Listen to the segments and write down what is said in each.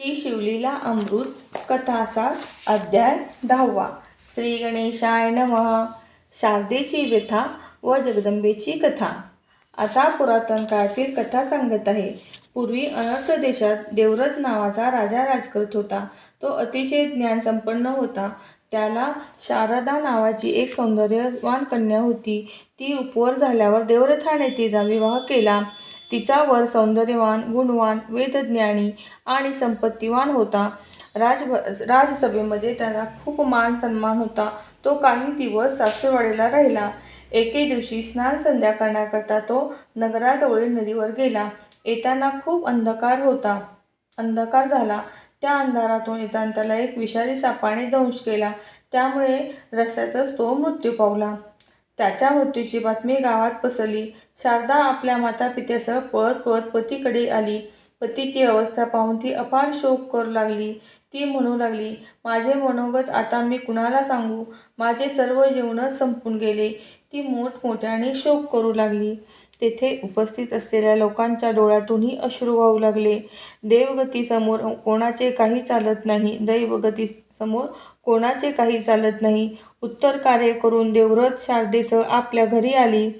श्री शिवलीला अमृत कथासार अध्याय दहावा. श्री गणेशाय नम. शारदेची व्यथा व जगदंबेची कथा. आता पुरातन काळातील कथा सांगत आहे. पूर्वी अनर्थ देशात देवव्रत नावाचा राजा राज करत होता. तो अतिशय ज्ञानसंपन्न होता. त्याला शारदा नावाची एक सौंदर्यवान कन्या होती. ती उपवर झाल्यावर देवव्रताने तिचा विवाह केला. तिचा वर सौंदर्यवान गुणवान वेदज्ञानी आणि संपत्तीवान होता. राज राजसभेमध्ये त्याला खूप मान सन्मान होता. तो काही दिवस सासरवाडीला राहिला. एके दिवशी स्नान संध्या करण्याकरता तो नगराजवळील नदीवर गेला. येताना खूप अंधकार होता. अंधकार झाला. त्या अंधारातून येताना त्याला एक विषारी सापाने दंश केला. त्यामुळे रस्त्यातच तो मृत्यू पावला. त्याच्या मृत्यूची बातमी गावात पसरली. शारदा आपल्या मातापित्यासह पळत पळत पतीकडे आली. पतीची अवस्था पाहून ती अपार शोक करू लागली. ती म्हणू लागली माझे मनोगत आता मी कुणाला सांगू? माझे सर्व जीवनच संपून गेले. ती मोठमोठ्याने शोक करू लागली. तेथे उपस्थित असलेल्या लोकांच्या डोळ्यातूनही अश्रू वाहू लागले. देवगतीसमोर कोणाचे काही चालत नाही. दैवगतीसमोर कोणाचे काही चालत नाही. उत्तर कार्य करून देवव्रत शारदेसह आपल्या घरी आली.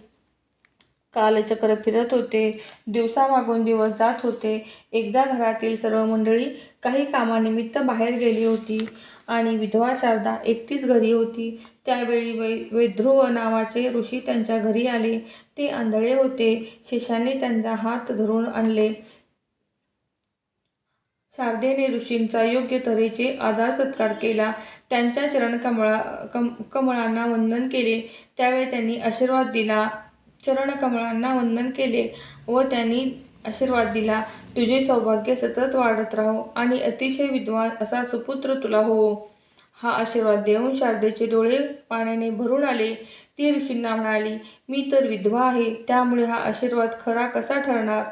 कालचक्र फिरत होते. दिवसामागून दिवस जात होते. एकदा घरातील सर्व मंडळी काही कामानिमित्त बाहेर गेली होती आणि विधवा शारदा एकटीच घरी होती. त्यावेळी वै वैध्रुव नावाचे ऋषी त्यांच्या घरी आले. ते आंधळे होते. शिष्याने त्यांचा हात धरून आणले. शारदेने ऋषींचा योग्य तऱ्हेचे आदर सत्कार केला. त्यांच्या चरण कमळा कम कमळांना वंदन केले. त्यावेळी त्यांनी आशीर्वाद दिला. चरणकमळांना वंदन केले व त्यांनी आशीर्वाद दिला. तुझे सौभाग्य सतत वाढत राहो आणि अतिशय विद्वान असा सुपुत्र तुला हो. हा आशीर्वाद देऊन शारदेचे डोळे पाण्याने भरून आले. ती ऋषींना म्हणाली मी तर विधवा आहे. त्यामुळे हा आशीर्वाद खरा कसा ठरणार?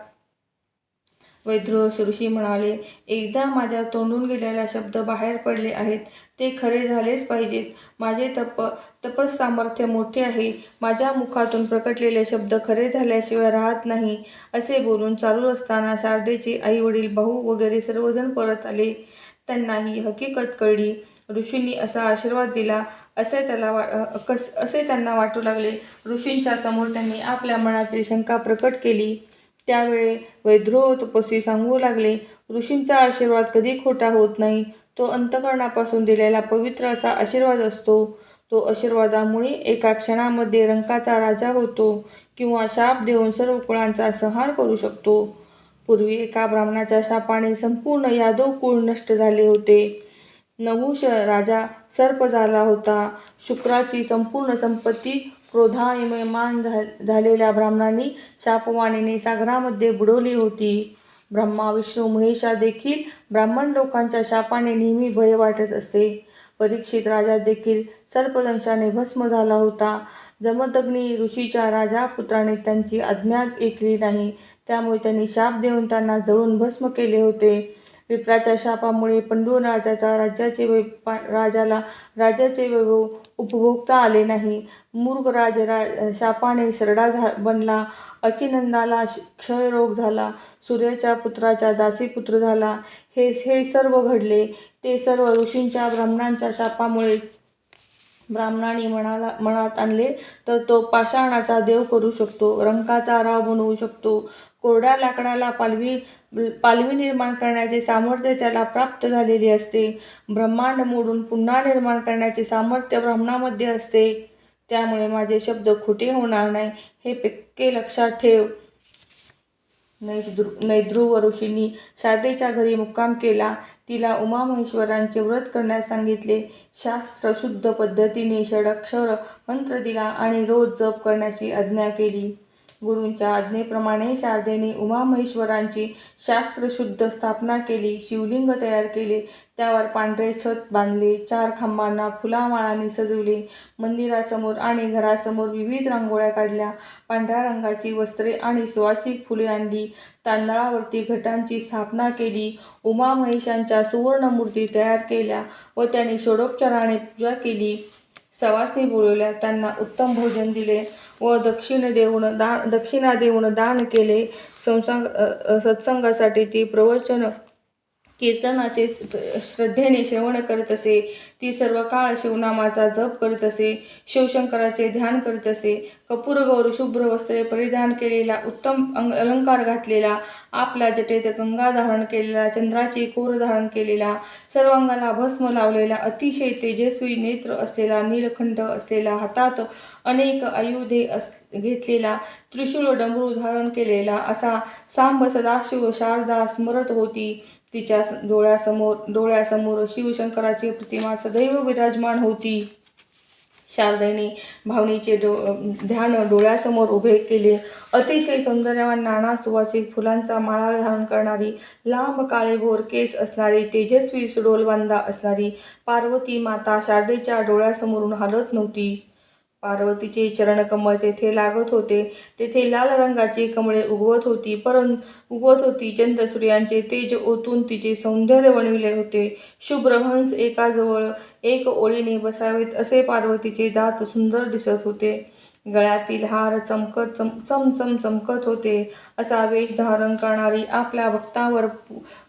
वैद्रोस ऋषी म्हणाले एकदा माझ्या तोंडून गेलेला शब्द बाहेर पडले आहेत. ते खरे झालेच पाहिजेत. माझे तप तपस सामर्थ्य मोठे आहे. माझ्या मुखातून प्रकटलेले शब्द खरे झाल्याशिवाय राहत नाही असे बोलून चालू असताना शारदेचे आई वडील भाऊ वगैरे सर्वजण परत आले. त्यांना ही हकीकत कळली. ऋषींनी असा आशीर्वाद दिला. असे त्याला वा कस असे त्यांना वाटू लागले. ऋषींच्या समोर त्यांनी आपल्या मनातील शंका प्रकट केली. त्यावेळी वैद्रो तपस्वी सांगू लागले ऋषींचा आशीर्वाद कधी खोटा होत नाही. तो अंतकरणापासून दिलेला पवित्र असा आशीर्वाद असतो. तो आशीर्वादामुळे एका क्षणामध्ये रंकाचा राजा होतो किंवा शाप देऊन सर्व कुळांचा संहार करू शकतो. पूर्वी एका ब्राह्मणाच्या शापाने संपूर्ण यादव कुळ नष्ट झाले होते. नहुष राजा सर्प झाला होता. शुक्राची संपूर्ण संपत्ती क्रोधायमान झा झालेल्या ब्राह्मणांनी शापवाणीने सागरामध्ये बुडवली होती. ब्रह्मा विष्णू महेशा देखील ब्राह्मण लोकांच्या शापाने नेहमी भय वाटत असते. परीक्षित राजा देखील सर्पदंशाने भस्म झाला होता. जमदग्नी ऋषीच्या राजापुत्राने त्यांची आज्ञा ऐकली नाही. त्यामुळे त्यांनी शाप देऊन त्यांना जळून भस्म केले होते. विप्राच्या शापामुळे पंडू राजाचा राज्याचे वै राजाला राज्याचे वैभव उपभोगता आले नाही. मूर्गराज रा शापाने शरडा झा बनला. अचिनंदाला क्षयरोग झाला. सूर्याच्या पुत्राचा दासीपुत्र झाला. हे हे सर्व घडले. ते सर्व ऋषींच्या ब्राह्मणांच्या शापामुळे ब्राह्मणाने मनाला मनात आणले. तर तो पाषाणाचा देव करू शकतो. रंकाचा राव बनवू शकतो. कोरड्या लाकडाला पालवी पालवी निर्माण करण्याचे सामर्थ्य त्याला प्राप्त झालेले असते. ब्रह्मांड मोडून पुन्हा निर्माण करण्याचे सामर्थ्य ब्राह्मणामध्ये असते. त्यामुळे माझे शब्द खोटे होणार नाही हे पक्के लक्षात ठेव. नैद्रु नैद्रुव ऋषींनी शारदेच्या घरी मुक्काम केला. तिला उमा महेश्वरांचे व्रत करण्यास सांगितले. शास्त्र शुद्ध पद्धतीने षडक्षर मंत्र दिला आणि रोज जप करण्याची आज्ञा केली. गुरूंच्या आज्ञेप्रमाणे शारदेने उमामहेश्वरांची शास्त्रशुद्ध स्थापना केली शिवलिंग तयार केले त्यावर पांढरे छत बांधले चार खांबांना फुलामाळांनी सजवले मंदिरासमोर आणि घरासमोर विविध रांगोळ्या काढल्या पांढऱ्या रंगाची वस्त्रे आणि सुवासिक फुले आणली तांदळावरती घटांची स्थापना केली उमामहेशांच्या सुवर्णमूर्ती तयार केल्या व त्यांनी षोडोपचाराने पूजा केली. सवासनी बोलवल्या त्यांना उत्तम भोजन दिले. व दक्षिण देऊन दान दक्षिणा देऊन दान केले. संसंग सत्संगासाठी ती प्रवचन कीर्तनाचे श्रद्धेने श्रवण करत असे ती सर्व काळ शिवनामाचा जप करत असे शिवशंकराचे ध्यान करत असे कपूरगौर शुभ्र वस्त्रे परिधान केलेला उत्तम अंग अलंकार घातलेला आपल्या जटेत गंगा धारण केलेला चंद्राची कोर धारण केलेला सर्वांगाला भस्म लावलेला अतिशय तेजस्वी नेत्र असलेला नीलखंड असलेला हातात अनेक आयुधे अस घेतलेला त्रिशूळ डमरू धारण केलेला असा सांब सदाशिव शारदा स्मरत होती. तिच्या स- डोळ्यासमोर डोळ्यासमोर शिवशंकराची प्रतिमा सदैव विराजमान होती. शारदेने भावनीचे डो ध्यान डोळ्यासमोर उभे केले. अतिशय सौंदर्यवान नाना सुवासिक फुलांचा माळा धारण करणारी लांब काळे गोर केस असणारी तेजस्वी सुडोलबांधा असणारी पार्वती माता शारदेच्या डोळ्यासमोरून हलत नव्हती. पार्वतीचे चरणकमळ तेथे लागत होते. तेथे लाल रंगाची कमळे उगवत होती. परं उगवत होती. चंद्र सूर्यांचे तेज ओतून तिचे सौंदर्य बनविले होते. शुभ्रहंस एकाजवळ एक ओळीने बसावेत असे पार्वतीचे दात सुंदर दिसत होते. गळ्यातील हार चमकत चम चमचम चमकत होते. असा वेश धारण करणारी आपल्या भक्तांवर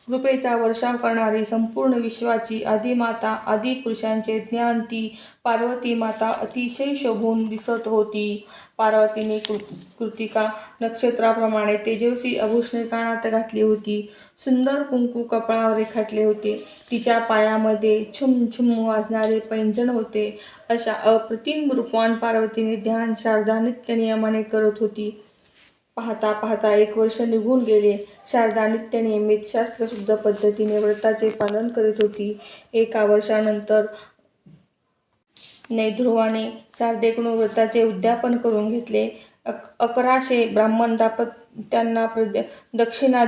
कृपेचा वर्षाव करणारी संपूर्ण विश्वाची आदिमाता आदिपुरुषांचे ज्ञान ती पार्वती माता अतिशय शोभून दिसत होती. पार्वतीने कृ कृतिका नक्षत्राप्रमाणे तेजस्वी आभूषणे कानात घातली होती. सुंदर कुंकू कपाळावर रेखाटले होते. तिच्या पायामध्ये छुम छुम वाजणारे पैंजण होते. अशा अप्रतिम रूपवान पार्वतीने ध्यान शारदा नित्य नियमाने करत होती. पाहता पाहता एक वर्ष निघून गेले. शारदा नित्य नियमित शास्त्रशुद्ध पद्धतीने व्रताचे पालन करीत होती. एका वर्षानंतर नैध्रुवाने शारदेकडून व्रताचे उद्यापन करून घेतले. अक अकराशे ब्राह्मण दाम्पत्यांना प्रद दक्षिणा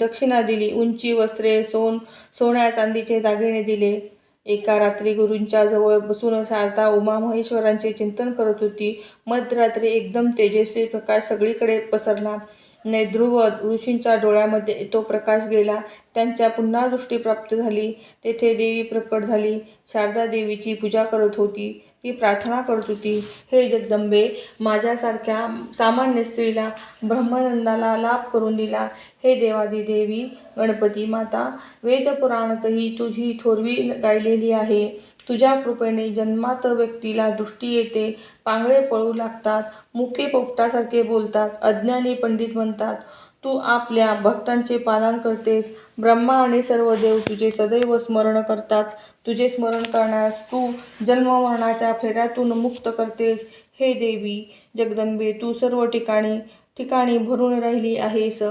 दक्षिणा दिली. उंची वस्त्रे सोन सोन्या चांदीचे दागिने दिले. एका रात्री गुरूंच्या जवळ बसून शारदा उमा महेश्वरांचे चिंतन करत होती. मध्यरात्री एकदम तेजस्वी प्रकाश सगळीकडे पसरला. नैध्रुव ऋषींच्या डोळ्यामध्ये तो प्रकाश गेला. त्यांच्या पुन्हा दृष्टी प्राप्त झाली. तेथे देवी प्रकट झाली. शारदा देवीची पूजा करत होती. ती प्रार्थना करत होती. हे जगदंबे माझ्यासारख्या सामान्य स्त्रीला ब्रह्मानंदाला लाभ करून दिला. हे देवादी देवी गणपती माता वेदपुराणातही तुझी थोरवी गायलेली आहे. तुझ्या कृपेने जन्मात व्यक्तीला दृष्टी येते. पांगळे पळू लागतात मुके पोपटासारखे बोलतात अज्ञानी पंडित म्हणतात. तू आपल्या भक्तांचे पालन करतेस. ब्रह्मा आणि सर्व देव तुझे सदैव स्मरण करतात. तुझे स्मरण करण्यास तू जन्ममरणाच्या फेऱ्यातून मुक्त करतेस. हे देवी जगदंबे तू सर्व ठिकाणी ठिकाणी भरून राहिली आहेस.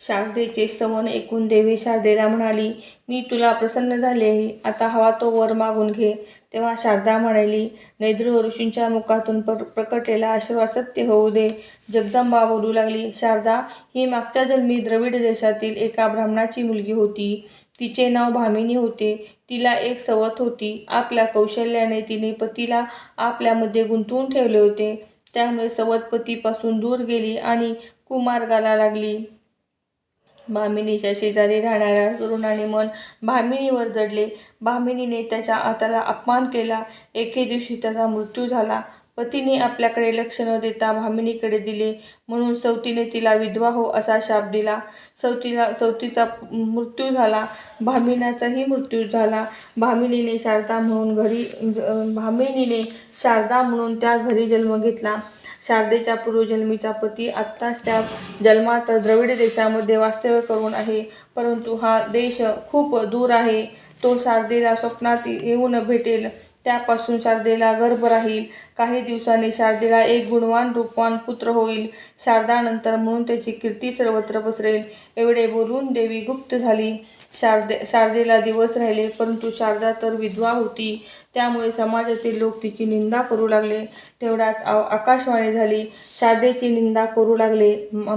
शारदेचे स्तवन ऐकून देवी शारदेला म्हणाली मी तुला प्रसन्न झाले आहे. आता हवा तो वर मागून घे. तेव्हा शारदा म्हणाली नैद्र ऋषींच्या मुखातून प्र प्रकटलेला आशीर्वाद सत्य होऊ दे. जगदंबा बोलू लागली शारदा ही मागच्या जन्मी द्रविड देशातील एका ब्राह्मणाची मुलगी होती. तिचे नाव भामिनी होते. तिला एक सवत होती. आपल्या कौशल्याने तिने पतीला आपल्यामध्ये गुंतवून ठेवले होते. त्यामुळे सवत पतीपासून दूर गेली आणि कुमार्गाला लागली. भामिनीच्या शेजारी राहणाऱ्या तरुणाने मन भामिनीवर जडले भामिनीने त्याच्या आताला अपमान केला. एके दिवशी त्याचा मृत्यू झाला. पतीने आपल्याकडे लक्ष न देता भामिनीकडे दिले म्हणून सवतीने तिला विधवा हो असा शाप दिला. सवतीला सवतीचा मृत्यू झाला. भामिनाचाही मृत्यू झाला. भामिनीने शारदा म्हणून घरी ज- भामिनीने शारदा म्हणून त्या घरी जन्म घेतला. शारदेच्या पूर्वजन्मीचा पती. आत्ताच त्या जन्मात द्रविड देशामध्ये वास्तव्य करून आहे. परंतु हा देश खूप दूर आहे. तो शारदेला स्वप्नात येऊन भेटेल. त्यापासून शारदेला गर्भ राहील. काही दिवसांनी शारदेला एक गुणवान रूपवान पुत्र होईल. शारदानंतर म्हणून त्याची कीर्ती सर्वत्र पसरेल. एवढे बोलून देवी गुप्त झाली. शारदे शारदेला दिवस राहिले परंतु शारदा तर विधवा होती. त्यामुळे समाजातील लोक तिची निंदा करू लागले. तेवढ्याच आ- आकाशवाणी झाली. शारदेची निंदा करू लागले. म-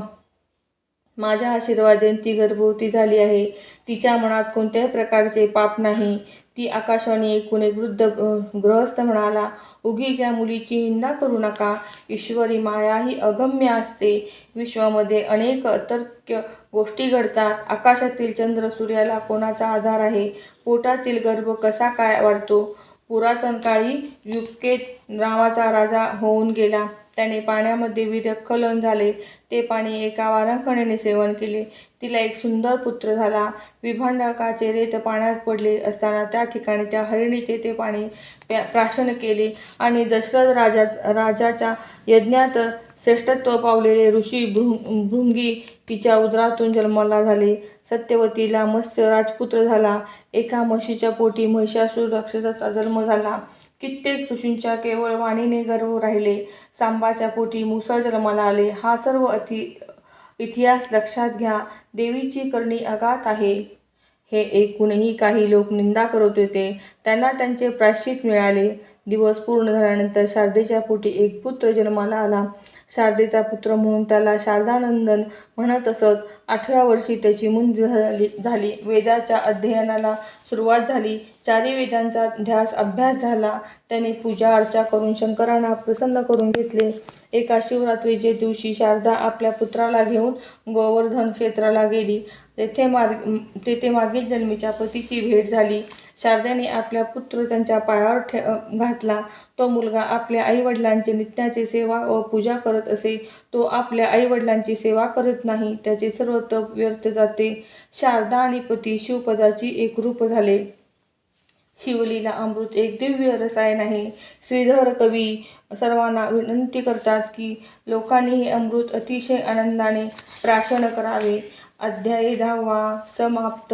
माझ्या आशीर्वादेन ती गर्भवती झाली आहे. तिच्या मनात कोणत्याही प्रकारचे पाप नाही. ती आकाशवाणी ऐकून एक वृद्ध गृहस्थ म्हणाला उगीच या मुलीची निंदा करू नका. ईश्वरी माया ही अगम्य असते. विश्वामध्ये अनेक अतर्क्य गोष्टी घडतात. आकाशातील चंद्र सूर्याला कोणाचा आधार आहे? पोटातील गर्भ कसा काय वाढतो? पुरातन काळी युकेत नावाचा राजा होऊन गेला. त्याने पाण्यामध्ये विरक्कलन झाले. ते पाणी एका वारांकण्याने सेवन केले. तिला एक सुंदर पुत्र झाला. विभांडकाचे रेत पाण्यात पडले असताना त्या ठिकाणी त्या हरिणीचे ते पाणी प्या प्राशन केले आणि दशरथ राजा राजाच्या यज्ञात श्रेष्ठत्व पावलेले ऋषी भृ भृंगी तिच्या उदरातून जन्माला झाले. सत्यवतीला मत्स्य राजपुत्र झाला. एका म्हशीच्या पोटी महिषासूर राक्षसाचा जन्म झाला. कित्येक ऋषींच्या केवळ वाणीने गर्व राहिले. सांबाच्या पोटी मुसळ जन्माला आले. हा सर्व अति इतिहास लक्षात घ्या. देवीची करणी अगात आहे. हे ऐकूनही काही लोक निंदा करत होते. त्यांना त्यांचे प्रायश्चित मिळाले. दिवस पूर्ण झाल्यानंतर शारदेच्या पोटी एक पुत्र जन्माला आला. शारदेचा पुत्र म्हणून त्याला शारदानंदन म्हणत असत. आठव्या वर्षी त्याची मुंज झाली झाली. वेदाच्या अध्ययनाला सुरुवात झाली. चारी वेदांचा ध्यास अभ्यास झाला त्याने पूजा अर्चा करून शंकरांना प्रसन्न करून घेतले. एका शिवरात्रीचे दिवशी शारदा आपल्या पुत्राला घेऊन गोवर्धन क्षेत्राला गेली. तेथे मार्ग तेथे मागील जन्मीच्या पतीची भेट झाली. शारद्याने आपला पुत्र त्यांच्या पायावर ठे घातला. तो मुलगा आपल्या आईवडिलांची नित्याची सेवा व पूजा करत असे. तो आपल्या आईवडिलांची सेवा करत नाही त्याचे सर्व तप व्यर्थ जाते. शारदा आणि पती शिवपदाची एकरूप झाले. शिवलीला अमृत एक दिव्य रसायन आहे. श्रीधर कवी सर्वांना विनंती करतात की लोकांनी हे अमृत अतिशय आनंदाने प्राशन करावे. अध्याय दहावा समाप्त.